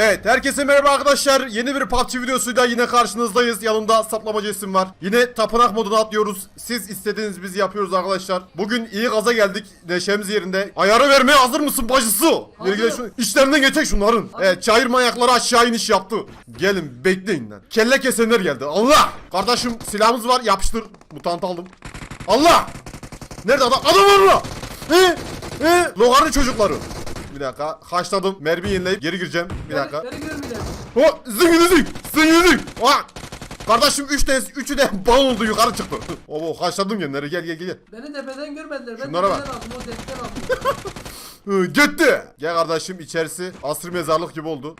Evet herkese merhaba arkadaşlar. Yeni bir PUBG videosuyla yine karşınızdayız. Yanımda saplamacı isim var. Yine tapınak moduna atlıyoruz. Siz istediğiniz bizi yapıyoruz arkadaşlar. Bugün iyi gaza geldik. Neşemiz yerinde. Ayarı vermeye hazır mısın bacısı? Gel gel şu işlerinden geçecek şunların. Evet çayır manyakları aşağı iniş yaptı. Gelin bekleyin lan. Kelle kesenler geldi. Allah! Kardeşim silahımız var yapıştır. Mutant aldım. Allah! Nerede adam? Adam var mı? He? He? Logarın çocukları. Bir dakika. Haşladım. Mermi yenileyip geri gireceğim. Bir dakika. Beni görmeyeceğim. Ho! Zıngını zıng! Zıngını zıng! Ha! Kardeşim 3 de 3'ü de bal oldu yukarı çıktı. Oo haşladım genleri gel gel gel. Beni tepeden görmediler. Ben Şunlara tepeden aldım. O aldım. Hı, gitti. Gel kardeşim içerisi asır mezarlık gibi oldu.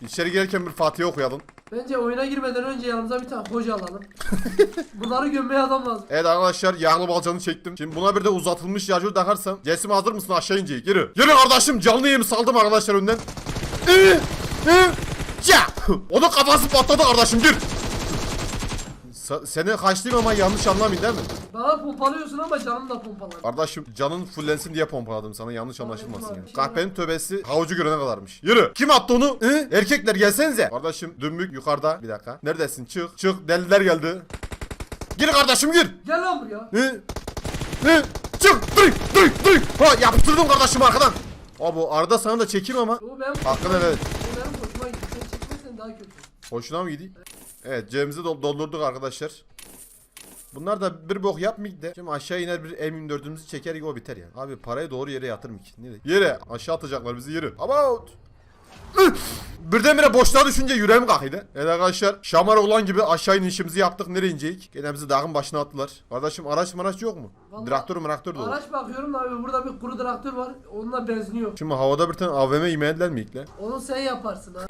İçeri girerken bir Fatiha okuyalım. Bence oyuna girmeden önce yanımıza bir tane hoca alalım. Bunları gömmeye adam lazım. Evet arkadaşlar yağlı balcanı çektim. Şimdi buna bir de uzatılmış şarjör takarsam. Cesim hazır mısın aşağı ineceğiz. Yürü. Yürü kardeşim canlı yemi saldım arkadaşlar önden. Ee, ee, ya. Onun kafası patladı kardeşim gir. Sa- seni kaçlayayım ama yanlış anlamayın değil mi? Bana pompalıyorsun ama canım da pompalar. Kardeşim canın fullensin diye pompaladım sana yanlış anlaşılmasın yani. Kahpenin tövbesi havucu görene kadarmış. Yürü. Kim attı onu? Hı? Erkekler gelsenize. Kardeşim dümbük yukarıda. Bir dakika. Neredesin? Çık. Çık. Deliler geldi. Gir kardeşim gir. Gel lan buraya. Hı? Hı? Çık. Dur. Dur. Dur. Ha yapıştırdım kardeşim arkadan. Abi arada sana da çekeyim ama. Bu benim, Hakkını evet. bu benim hoşuma gitti. Sen çekmezsen daha kötü. Hoşuna mı gidiyor? Evet cebimizi dol- doldurduk arkadaşlar. Bunlar da bir bok yapmayık de. Şimdi aşağı iner bir M24'ümüzü çeker o biter yani. Abi parayı doğru yere yatırmayık. Yere. Aşağı atacaklar bizi yere. About. Birdenbire boşluğa düşünce yüreğim kalkıydı. Evet arkadaşlar şamar olan gibi aşağı inişimizi yaptık. Nereye inecek? Gene bizi dağın başına attılar. Kardeşim araç maraç yok mu? Vallahi- Traktör traktör dolu. Araç bakıyorum da abi burada bir kuru traktör var. Onunla benzin yok. Şimdi havada bir tane AVM yemeğediler mi ilk? Onu sen yaparsın ha.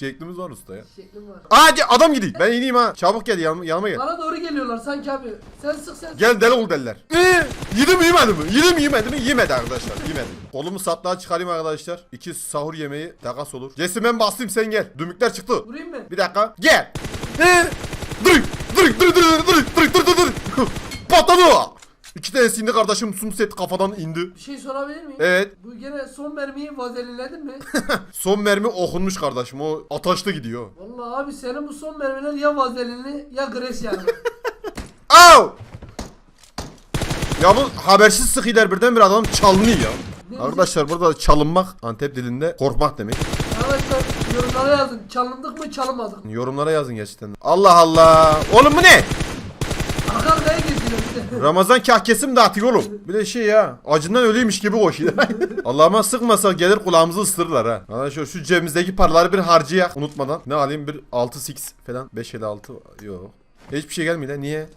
Şeklimiz var usta ya. Şeklim var. Aa ge- adam gidiyor. Ben ineyim ha. Çabuk gel yanıma, yanıma gel. Bana doğru geliyorlar sanki abi. Sen sık sen sık. Gel deli ol deliler. Ee, yedi mi yemedi mi? Yedi mi yemedi mi? Yemedi arkadaşlar. Yemedi. Kolumu satlığa çıkarayım arkadaşlar. İki sahur yemeği takas olur. Cesim ben basayım sen gel. Dümükler çıktı. Vurayım mı? Bir dakika. Gel. Ee, dur. Dur dur dur dur dur dur dur dur dur. Patladı. İki tanesi indi kardeşim. Sumset kafadan indi. Bir şey sorabilir miyim? Evet. Bu gene son mermiyi vazelinledin mi? Son mermi okunmuş kardeşim. O ataşlı gidiyor. Vallahi abi senin bu son mermiler ya vazelinli ya gres yani. Au! Ya bu habersiz sıkılar birden bir adam çalınıyor ya. Arkadaşlar burada çalınmak Antep dilinde korkmak demek. Arkadaşlar yorumlara yazın. Çalındık mı çalınmadık mı? Yorumlara yazın gerçekten. Allah Allah. Oğlum bu ne? De. Ramazan kahkesim dağıtıyor oğlum. Bir de şey ya. Acından ölüymüş gibi koşuyor. Allah'ıma sıkmasa gelir kulağımızı ısırırlar ha. Arkadaşlar şu cebimizdeki paraları bir harcayak unutmadan. Ne alayım bir 6 6 falan 5 7 6 yok. Hiçbir şey gelmiyor lan niye?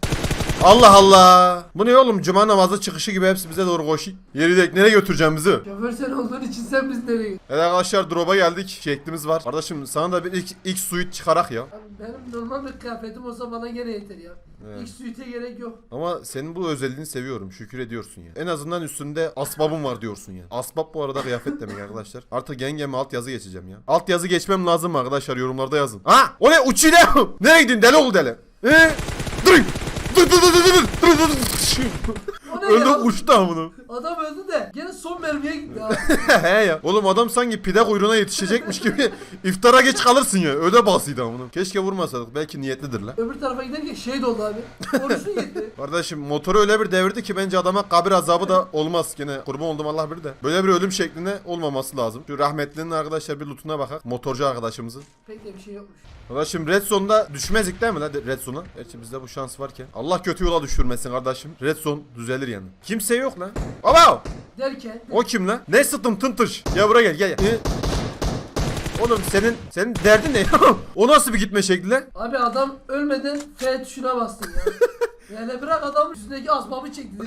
Allah Allah. Bu ne oğlum? Cuma namazı çıkışı gibi hepsi bize doğru koşuyor. Yeri nereye götüreceğim bizi? Şoför sen olduğun için sen biz nereye? Evet arkadaşlar drop'a geldik. Şeklimiz var. Kardeşim sana da bir ilk, ilk suit çıkarak ya. Abi benim normal bir kıyafetim olsa bana gene yeter ya. Evet. İlk suite gerek yok. Ama senin bu özelliğini seviyorum. Şükür ediyorsun ya. En azından üstünde asbabım var diyorsun ya. Asbab bu arada kıyafet demek arkadaşlar. Artık yengeme alt yazı geçeceğim ya. Alt yazı geçmem lazım arkadaşlar yorumlarda yazın. Ha? O ne? Uçuyla. Nereye gidin deli oğlu deli? Ee? Dur. Dur dur dur dur dur dur dur dur. Ne Öldü ya? uçtu amına. Adam öldü de gene son mermiye gitti abi. He ya. Oğlum adam sanki pide kuyruğuna yetişecekmiş gibi iftara geç kalırsın ya. Öyle basıydı amına. Keşke vurmasaydık. Belki niyetlidir lan. Öbür tarafa giderken şehit oldu abi. Oruçlu gitti. Kardeşim motoru öyle bir devirdi ki bence adama kabir azabı da olmaz. Gene kurban oldum Allah bir de. Böyle bir ölüm şeklinde olmaması lazım. Şu rahmetlinin arkadaşlar bir lootuna bakak. Motorcu arkadaşımızın. Pek de bir şey yokmuş. Kardeşim Red Zone'da düşmezdik değil mi lan Red Zone'a? Gerçi bizde bu şans varken. Allah kötü yola düşürmesin kardeşim. Red Zone düzelir yani. Kimse yok lan. Baba! Derken O kim lan? Ne sıktım tıntış? Ya buraya gel gel. gel. Ee, Oğlum senin senin derdin ne? o nasıl bir gitme şekli lan? abi adam ölmeden F tuşuna bastın ya. Yani bırak adam üstündeki asbabı çekti.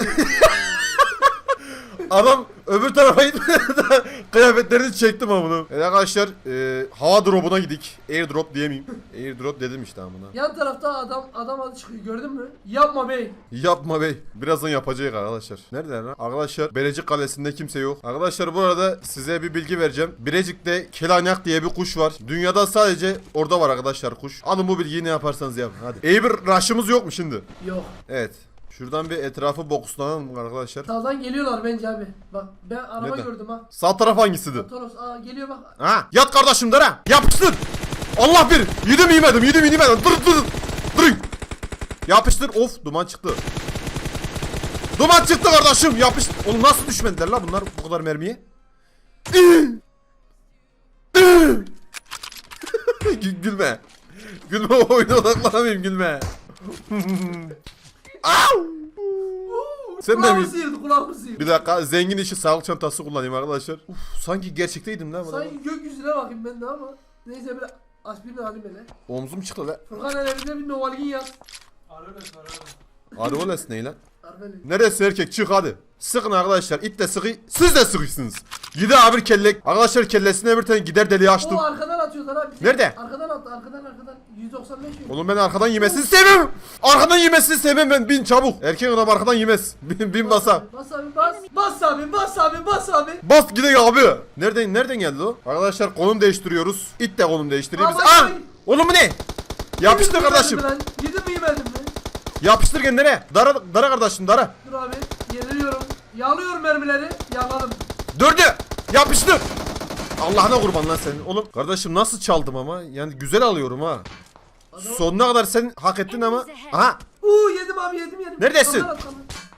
Adam öbür tarafa gitmeden kıyafetlerini çektim amına. Evet arkadaşlar e, hava drop'una gidik. Airdrop diyemeyim. Airdrop dedim işte amına. Yan tarafta adam adam adı çıkıyor gördün mü? Yapma bey. Yapma bey. Birazdan yapacağız arkadaşlar. Nerede lan? Arkadaşlar Berecik Kalesi'nde kimse yok. Arkadaşlar bu arada size bir bilgi vereceğim. Birecik'te kelanyak diye bir kuş var. Dünyada sadece orada var arkadaşlar kuş. Alın bu bilgiyi ne yaparsanız yapın. Hadi. İyi bir rush'ımız yok mu şimdi? Yok. Evet. Şuradan bir etrafı bokuslanalım arkadaşlar. Sağdan geliyorlar bence abi. Bak ben araba Nereden? gördüm ha. Sağ taraf hangisiydi? Toros aa geliyor bak. Ha yat kardeşim dara. Yapıştır. Allah bir. Yedim yemedim yedim yemedim. Dur dur. Dur. Yapıştır. Of duman çıktı. Duman çıktı kardeşim. Yapış. Oğlum nasıl düşmediler la bunlar bu kadar mermiye? Gül- gülme. Gülme oyuna odaklanamayayım gülme. Sen de mi? Kulağımı sıyırdı kulağımı sıyırdı. Bir dakika zengin işi sağlık çantası kullanayım arkadaşlar. Uf, sanki gerçekteydim lan. Sanki gökyüzüne bakayım ben de ama. Neyse bir aspirin alayım hele. Omzum çıktı lan. Furkan hele bize bir Novalgin yaz. Arvoles ne lan? Arvelin. Neresi erkek çık hadi. Sıkın arkadaşlar it de sıkı siz de sıkıysınız. Yedi abi kelle. Arkadaşlar kellesine bir tane gider deliği açtım. O arkadan atıyorlar abi. Nerede? Arkadan attı arkadan arkadan. 195 yok. Oğlum ben arkadan yemesini sevmem. Arkadan yemesini sevmem ben bin çabuk. Erkek adam arkadan yemez. Bin, bin basa. Bas abi bas. Bas abi bas abi bas abi. Bas gidelim abi. Nereden nereden geldi o? Arkadaşlar konum değiştiriyoruz. İt de konum değiştiriyor. Biz... Aa, Aa! bak, bak. Oğlum bu ne? Yapıştır Yedim mi kardeşim. yemedim? Yedim mi yemedim mi? Yapıştır kendine. Dara, dara kardeşim dara. Dur abi. Yeniliyorum. Yağlıyorum mermileri. Yağladım. Dördü. Yapıştır. Allah'ına kurban lan senin. Oğlum kardeşim nasıl çaldım ama? Yani güzel alıyorum ha. Sonuna kadar sen hak ettin ama. Aha. Uuu yedim abi yedim yedim. Neredesin?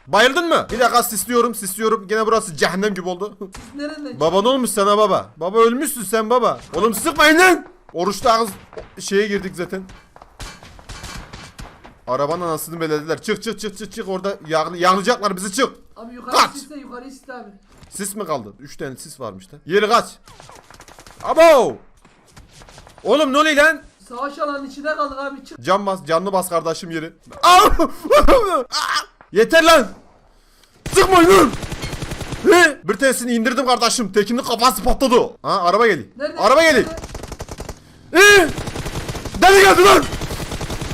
Bayıldın mı? Bir dakika sisliyorum sisliyorum. Gene burası cehennem gibi oldu. Nereden? baba ne olmuş sana baba? Baba ölmüşsün sen baba. Oğlum sıkmayın lan. Oruçta ağız şeye girdik zaten. Arabanın anasını belediler. Çık çık çık çık çık orada yağ, yağlayacaklar bizi çık. Abi yukarı Kaç! sisle yukarı sisle abi. Sis mi kaldı? 3 tane sis varmış da. Yeri kaç. Abo! Oğlum ne oluyor lan? Savaş alanının içinde kaldık abi çık. Can bas, canlı bas kardeşim yeri. Aa! Yeter lan! Sıkmayın lan! He? Bir tanesini indirdim kardeşim. Tekinin kafası patladı. Ha araba geliyor. Nerede? Araba geliyor. Nerede? He? Deli geldi lan!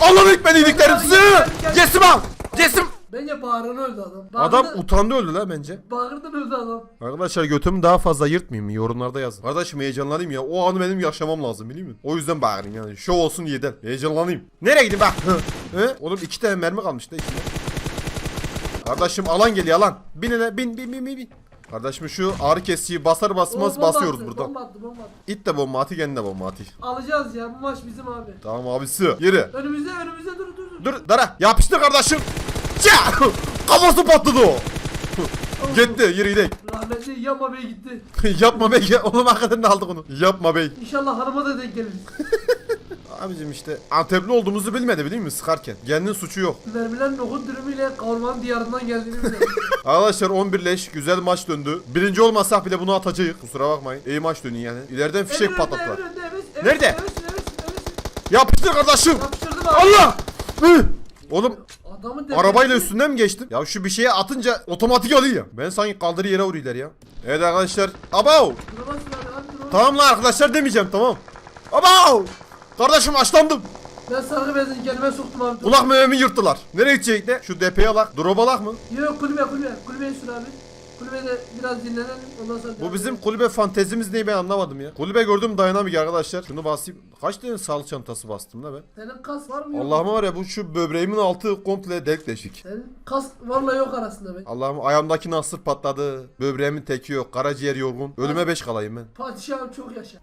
Allah'ın ekmeğini yediklerim sizi! Cesim al! Cesim! Bence bağrını öldü adam. Adam Bağrını- utandı öldü lan bence. Bağırdan öldü adam. Arkadaşlar götümü daha fazla yırtmayayım mı? Yorumlarda yazın. Kardeşim heyecanlanayım ya. O anı benim yaşamam lazım biliyor musun? O yüzden bağırayım yani. Şov olsun yeden. Heyecanlanayım. Nereye gideyim bak? He? Oğlum iki tane mermi kalmış da içinde. Kardeşim alan geliyor alan. Bin hele bin bin bin bin. bin. Kardeşim şu ağrı kesiciyi basar basmaz Bomba basıyoruz attı, buradan. Bomba attı bomba attı. İt de bomba atı kendi de bomba atı. Alacağız ya bu maç bizim abi. Tamam abisi. Yürü. Önümüzde önümüzde dur dur dur. Dur dara yapıştır kardeşim. Ça! Kafası patladı o. Gitti yürü gidelim. Rahmetli yapma bey gitti. Yapma bey. Oğlum hakikaten aldık onu. Yapma bey. İnşallah hanıma da denk geliriz. Abicim işte Antepli olduğumuzu bilmedi biliyor musun sıkarken? Kendinin suçu yok. Mermiler nohut dürümüyle kavurmanın diyarından geldiğini. Arkadaşlar 11 leş güzel maç döndü. Birinci olmasak bile bunu atacağız. Kusura bakmayın. İyi maç dönüyor yani. İleriden fişek Emir önde, patlattılar. Önde, evet, evet, Nerede? Yapıştır kardeşim. Yapıştırdım abi. Allah! Hı! Oğlum arabayla üstünden mi geçtim? Ya şu bir şeye atınca otomatik alıyor ya. Ben sanki kaldırı yere vuruyorlar ya. Evet arkadaşlar. Abav! Duramazsın abi abi dur. Tamam lan arkadaşlar demeyeceğim tamam. Abav! Kardeşim açlandım. Ben sarı bezini kendime soktum abi. Dur. Kulak mememi yırttılar. Nereye gidecek de? Şu DP'ye alak. Drop alak mı? Yok kulübe kulübe. Kulübeyi sür abi. Kulübede biraz dinlenelim. Ondan sonra Bu bizim kulübe fantezimiz neyi ben anlamadım ya. Kulübe gördüm dayanamayacak arkadaşlar. Şunu basayım. Kaç tane sağlık çantası bastım da ben. Senin kas var mı yok? Allah'ıma var ya bu şu böbreğimin altı komple delik deşik. Senin kas varla yok arasında be. Allah'ım ayağımdaki nasır patladı. Böbreğimin teki yok. Karaciğer yorgun. Ölüme beş kalayım ben. Padişahım çok yaşa.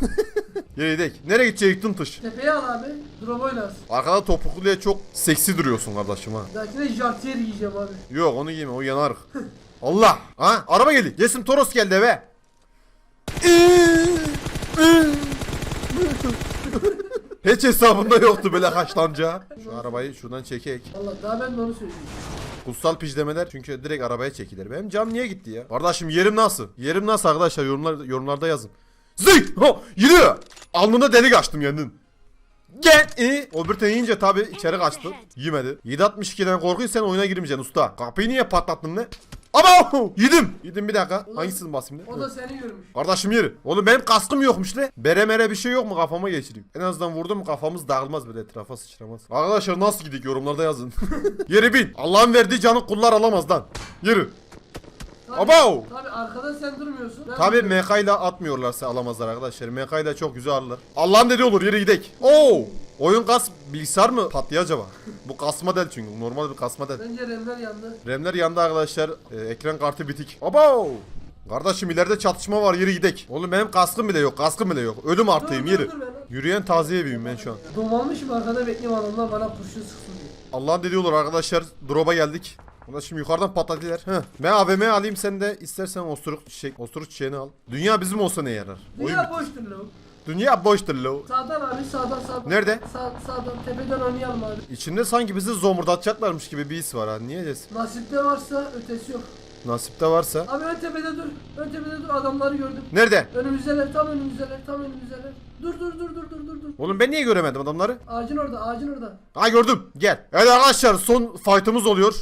Yere. Nereye gidecek tıntış? Tepeye al abi. Drop oynarsın. Arkada topukluya çok seksi duruyorsun kardeşim ha. Dakine jartiyer giyeceğim abi. Yok onu giyme o yanarık. Allah. Ha araba geldi. Yesim Toros geldi eve. Hiç hesabında yoktu böyle kaçlanca. Şu arabayı şuradan çekek. Valla daha ben de onu söyleyeyim. Kutsal pijlemeler çünkü direkt arabaya çekilir. Benim cam niye gitti ya? Kardeşim yerim nasıl? Yerim nasıl arkadaşlar yorumlar, yorumlarda yazın. Zık! Ho! Yürü! Alnında delik açtım yendin. Gel! E? O bir tane yiyince tabi içeri kaçtı. Yemedi. 7.62'den korkuyorsan oyuna girmeyeceksin usta. Kapıyı niye patlattın ne? Ama yedim. Yedim bir dakika. Hangisini basayım O ne? da seni görmüş. Kardeşim yeri. Oğlum benim kaskım yokmuş le. Bere mere bir şey yok mu kafama geçireyim. En azından vurdum kafamız dağılmaz böyle etrafa sıçramaz. Arkadaşlar nasıl gidik yorumlarda yazın. yeri bin. Allah'ın verdiği canı kullar alamaz lan. Yürü. Abo! Tabii arkada sen durmuyorsun. Ben Tabi. MK ile atmıyorlarsa alamazlar arkadaşlar. MK ile çok güzel alırlar. Allah'ın dediği olur yere gidek. Oo! Oyun kas bilgisayar mı patlıyor acaba? Bu kasma del çünkü normal bir kasma del. Bence remler yandı. RAM'ler yandı arkadaşlar. Ee, ekran kartı bitik. Abo! Kardeşim ileride çatışma var yürü gidek. Oğlum benim kaskım bile yok kaskım bile yok. Ölüm artıyım Dur, yürü. dur, dur, ben- Yürüyen taziye büyüğüm ben şu an. Domalmışım arkada bekliyorum adamlar bana kurşun sıksın diye. Allah'ın dediği olur arkadaşlar. Drop'a geldik. Buna şimdi yukarıdan patlattılar. Heh. Ben AVM alayım sen de istersen osturuk çiçek, osturuk çiçeğini al. Dünya bizim olsa ne yarar? Oyun Dünya bitti. boştur lo. Dünya boştur lo. Sağdan abi sağdan sağdan. Nerede? Sağ, sağdan tepeden oynayalım abi. İçinde sanki bizi zomurdatacaklarmış gibi bir his var ha. Niye desin? Nasipte varsa ötesi yok. Nasipte varsa. Abi ön tepede dur. Ön tepede dur adamları gördüm. Nerede? Önümüzdeler tam önümüzdeler tam önümüzdeler. Dur dur dur dur dur dur dur. Oğlum ben niye göremedim adamları? Ağacın orada ağacın orada. Ha gördüm. Gel. Evet arkadaşlar son fight'ımız oluyor.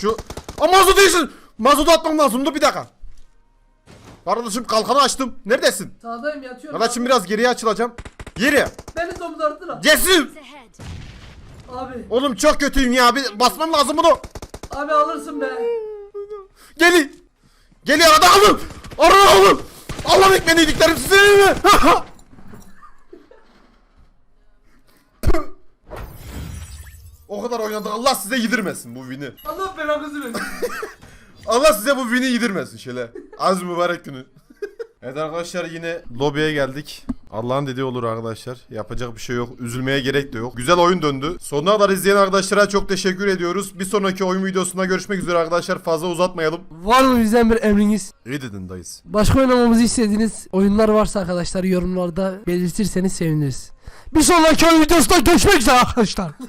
Şu... Aa değilsin. Mazotu atmam lazım. Dur bir dakika. Kardeşim kalkanı açtım. Neredesin? Sağdayım yatıyorum. Kardeşim biraz geriye açılacağım. Yeri. Beni domuzarttılar. Cesim. Abi. Oğlum çok kötüyüm ya. Bir basmam lazım bunu. Abi alırsın be. Gelin. Geliyor arada alın. Arada alın. Allah ekmeğini yediklerim size. o kadar oynadık. Allah size yedirmesin bu win'i. Allah belanızı versin. Allah size bu win'i yedirmesin şöyle. Az mübarek günü. evet arkadaşlar yine lobiye geldik. Allah'ın dediği olur arkadaşlar. Yapacak bir şey yok. Üzülmeye gerek de yok. Güzel oyun döndü. Sonuna kadar izleyen arkadaşlara çok teşekkür ediyoruz. Bir sonraki oyun videosunda görüşmek üzere arkadaşlar. Fazla uzatmayalım. Var mı bizden bir emriniz? İyi dedin dayız. Başka oynamamızı istediğiniz oyunlar varsa arkadaşlar yorumlarda belirtirseniz seviniriz. Bir sonraki oyun videosunda görüşmek üzere arkadaşlar.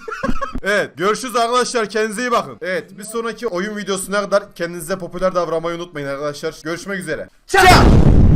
Evet görüşürüz arkadaşlar kendinize iyi bakın. Evet bir sonraki oyun videosuna kadar kendinize popüler davranmayı unutmayın arkadaşlar. Görüşmek üzere. Ciao.